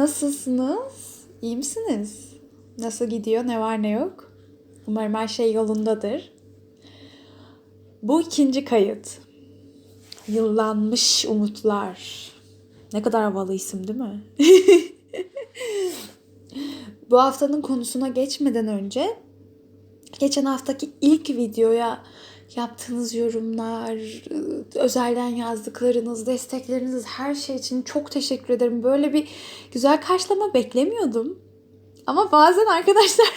Nasılsınız? İyi misiniz? Nasıl gidiyor? Ne var ne yok? Umarım her şey yolundadır. Bu ikinci kayıt. Yıllanmış umutlar. Ne kadar havalı isim değil mi? Bu haftanın konusuna geçmeden önce geçen haftaki ilk videoya yaptığınız yorumlar, özelden yazdıklarınız, destekleriniz her şey için çok teşekkür ederim. Böyle bir güzel karşılama beklemiyordum. Ama bazen arkadaşlar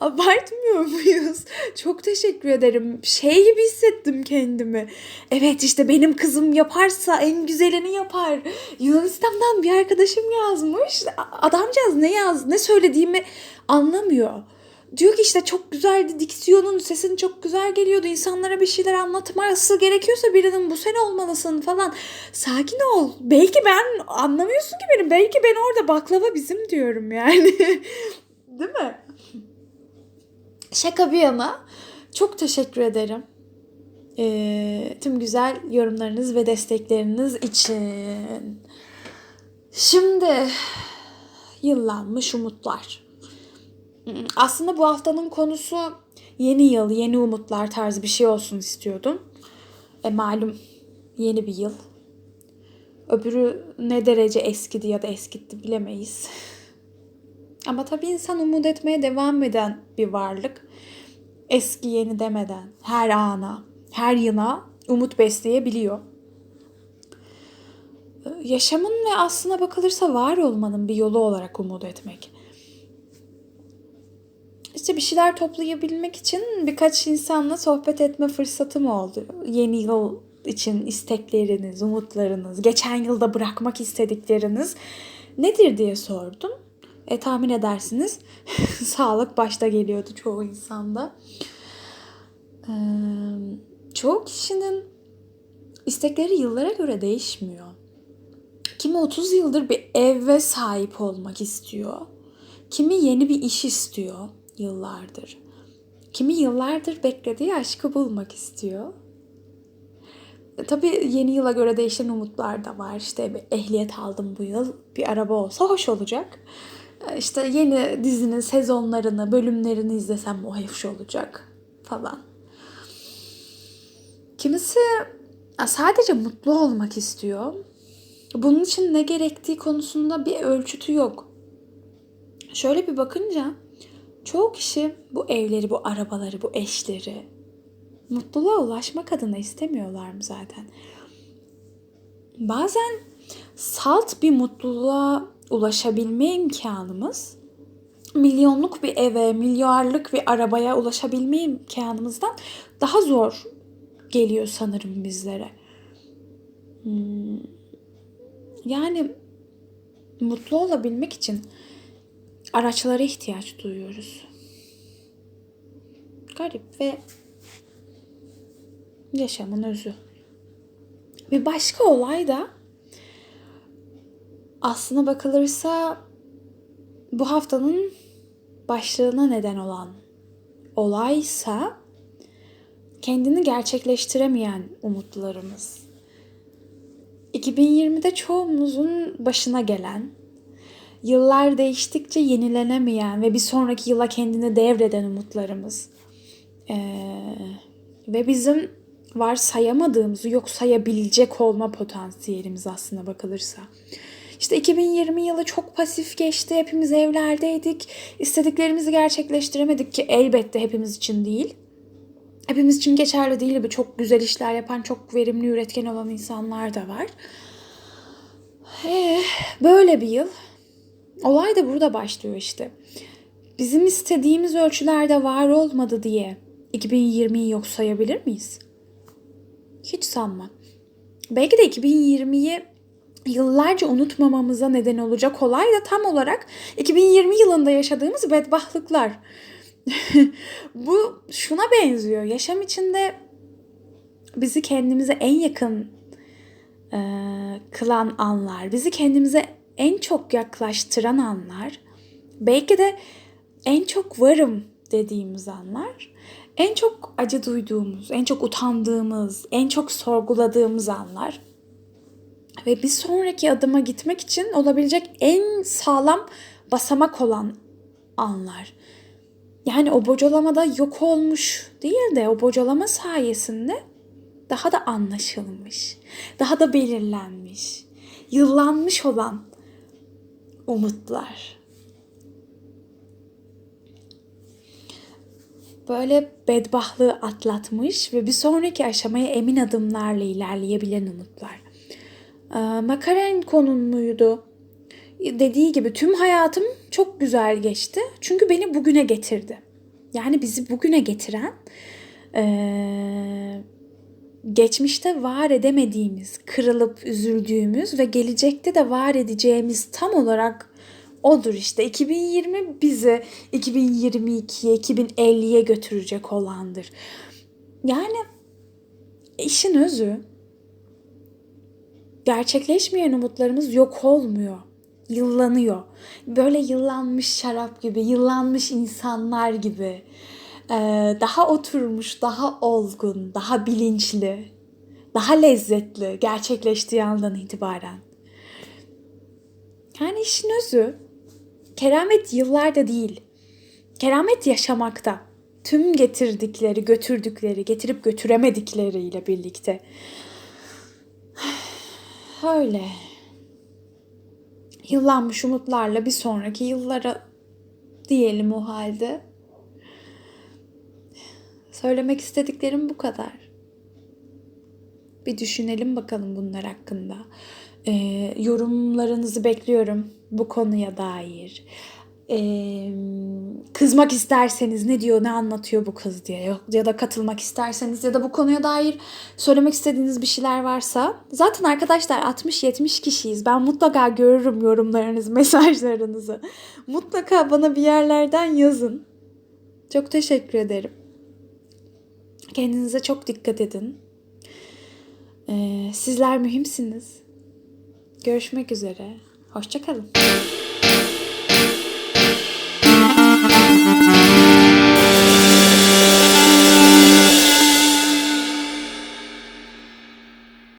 abartmıyor muyuz? Çok teşekkür ederim. Şey gibi hissettim kendimi. Evet işte benim kızım yaparsa en güzelini yapar. Yunanistan'dan bir arkadaşım yazmış. Adamcağız ne yaz, ne söylediğimi anlamıyor. Diyor ki işte çok güzeldi diksiyonun sesin çok güzel geliyordu insanlara bir şeyler anlatması gerekiyorsa birinin bu sen olmalısın falan. Sakin ol. Belki ben anlamıyorsun ki benim. Belki ben orada baklava bizim diyorum yani. Değil mi? Şaka bir yana çok teşekkür ederim. Ee, tüm güzel yorumlarınız ve destekleriniz için. Şimdi yıllanmış umutlar. Aslında bu haftanın konusu yeni yıl, yeni umutlar tarzı bir şey olsun istiyordum. E malum yeni bir yıl. Öbürü ne derece eskidi ya da eskitti bilemeyiz. Ama tabii insan umut etmeye devam eden bir varlık. Eski yeni demeden her ana, her yıla umut besleyebiliyor. Yaşamın ve aslına bakılırsa var olmanın bir yolu olarak umut etmek işte bir şeyler toplayabilmek için birkaç insanla sohbet etme fırsatım oldu. Yeni yıl için istekleriniz, umutlarınız, geçen yılda bırakmak istedikleriniz nedir diye sordum. E tahmin edersiniz sağlık başta geliyordu çoğu insanda. Ee, çoğu kişinin istekleri yıllara göre değişmiyor. Kimi 30 yıldır bir eve sahip olmak istiyor. Kimi yeni bir iş istiyor yıllardır. Kimi yıllardır beklediği aşkı bulmak istiyor. E, tabii yeni yıla göre değişen umutlar da var. İşte bir ehliyet aldım bu yıl. Bir araba olsa hoş olacak. E, işte yeni dizinin sezonlarını, bölümlerini izlesem o hoş olacak falan. Kimisi sadece mutlu olmak istiyor. Bunun için ne gerektiği konusunda bir ölçütü yok. Şöyle bir bakınca Çoğu kişi bu evleri, bu arabaları, bu eşleri mutluluğa ulaşmak adına istemiyorlar mı zaten? Bazen salt bir mutluluğa ulaşabilme imkanımız milyonluk bir eve, milyarlık bir arabaya ulaşabilme imkanımızdan daha zor geliyor sanırım bizlere. Hmm. Yani mutlu olabilmek için araçlara ihtiyaç duyuyoruz. Garip ve yaşamın özü. Bir başka olay da aslına bakılırsa bu haftanın başlığına neden olan olaysa kendini gerçekleştiremeyen umutlarımız. 2020'de çoğumuzun başına gelen yıllar değiştikçe yenilenemeyen ve bir sonraki yıla kendini devreden umutlarımız. Ee, ve bizim varsayamadığımızı yok sayabilecek olma potansiyelimiz aslında bakılırsa. İşte 2020 yılı çok pasif geçti. Hepimiz evlerdeydik. İstediklerimizi gerçekleştiremedik ki elbette hepimiz için değil. Hepimiz için geçerli değil. Çok güzel işler yapan, çok verimli, üretken olan insanlar da var. Ee, böyle bir yıl. Olay da burada başlıyor işte. Bizim istediğimiz ölçülerde var olmadı diye 2020'yi yok sayabilir miyiz? Hiç sanmam. Belki de 2020'yi yıllarca unutmamamıza neden olacak olay da tam olarak 2020 yılında yaşadığımız bedbahtlıklar. Bu şuna benziyor. Yaşam içinde bizi kendimize en yakın e, kılan anlar, bizi kendimize en çok yaklaştıran anlar, belki de en çok varım dediğimiz anlar, en çok acı duyduğumuz, en çok utandığımız, en çok sorguladığımız anlar. ve bir sonraki adıma gitmek için olabilecek en sağlam basamak olan anlar. Yani o bocalamada yok olmuş değil de o bocalama sayesinde daha da anlaşılmış, daha da belirlenmiş, yıllanmış olan umutlar. Böyle bedbahtlığı atlatmış ve bir sonraki aşamaya emin adımlarla ilerleyebilen umutlar. Ee, Makarenko'nun muydu? Dediği gibi tüm hayatım çok güzel geçti. Çünkü beni bugüne getirdi. Yani bizi bugüne getiren ee, geçmişte var edemediğimiz, kırılıp üzüldüğümüz ve gelecekte de var edeceğimiz tam olarak odur işte. 2020 bizi 2022'ye, 2050'ye götürecek olandır. Yani işin özü gerçekleşmeyen umutlarımız yok olmuyor. Yıllanıyor. Böyle yıllanmış şarap gibi, yıllanmış insanlar gibi. Ee, daha oturmuş, daha olgun, daha bilinçli, daha lezzetli gerçekleştiği andan itibaren. Yani işin özü keramet yıllarda değil. Keramet yaşamakta. Tüm getirdikleri, götürdükleri, getirip götüremedikleriyle birlikte. Öyle. Yıllanmış umutlarla bir sonraki yıllara diyelim o halde. Söylemek istediklerim bu kadar. Bir düşünelim bakalım bunlar hakkında. Ee, yorumlarınızı bekliyorum bu konuya dair. Ee, kızmak isterseniz ne diyor ne anlatıyor bu kız diye ya da katılmak isterseniz ya da bu konuya dair söylemek istediğiniz bir şeyler varsa zaten arkadaşlar 60-70 kişiyiz ben mutlaka görürüm yorumlarınızı mesajlarınızı mutlaka bana bir yerlerden yazın çok teşekkür ederim kendinize çok dikkat edin. Ee, sizler mühimsiniz. Görüşmek üzere. Hoşçakalın